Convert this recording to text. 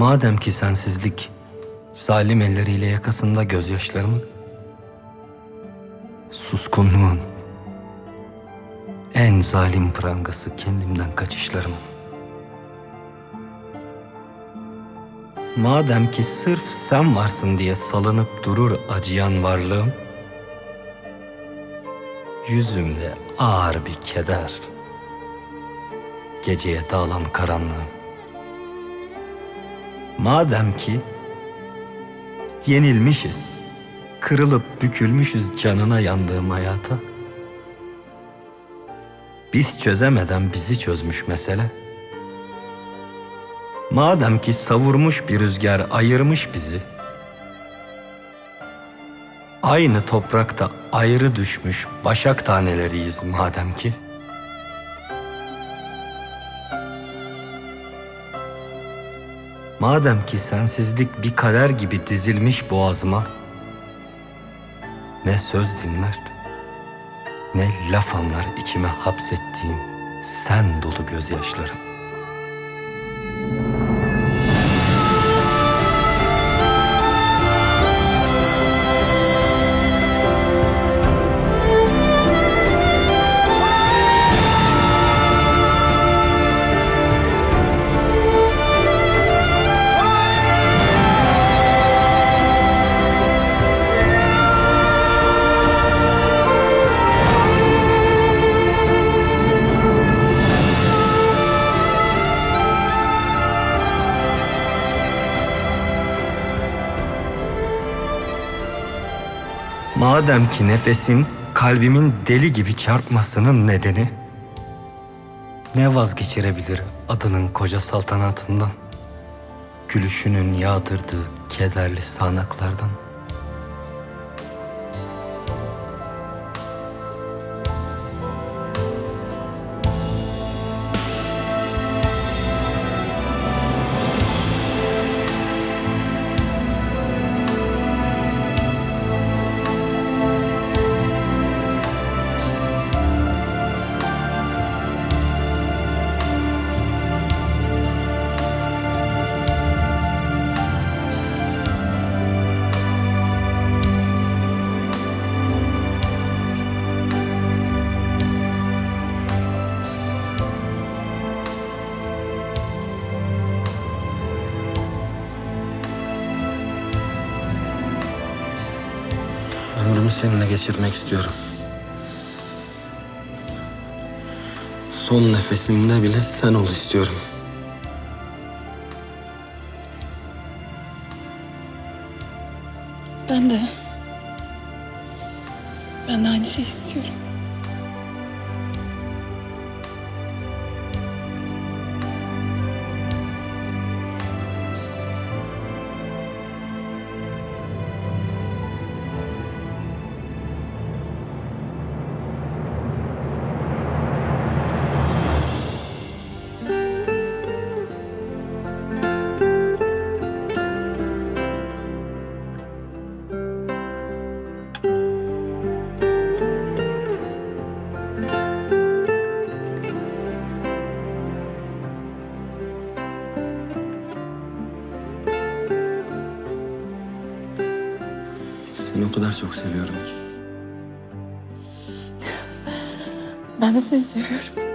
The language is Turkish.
Madem ki sensizlik zalim elleriyle yakasında gözyaşlarımın, suskunluğun en zalim prangası kendimden kaçışlarımın. Madem ki sırf sen varsın diye salınıp durur acıyan varlığım, yüzümde ağır bir keder, geceye dağılan karanlığım. Madem ki yenilmişiz, kırılıp bükülmüşüz canına yandığım hayata, biz çözemeden bizi çözmüş mesele. Madem ki savurmuş bir rüzgar ayırmış bizi, aynı toprakta ayrı düşmüş başak taneleriyiz madem ki. Madem ki sensizlik bir kader gibi dizilmiş boğazıma, ne söz dinler, ne laf anlar içime hapsettiğim sen dolu gözyaşlarım. Madem ki nefesin kalbimin deli gibi çarpmasının nedeni ne vazgeçirebilir adının koca saltanatından? Gülüşünün yağdırdığı kederli sanaklardan. Ömrümü seninle geçirmek istiyorum. Son nefesimde bile sen ol istiyorum. Ben de. Ben de aynı şeyi istiyorum. Seni o kadar çok seviyorum ki. Ben de seni seviyorum.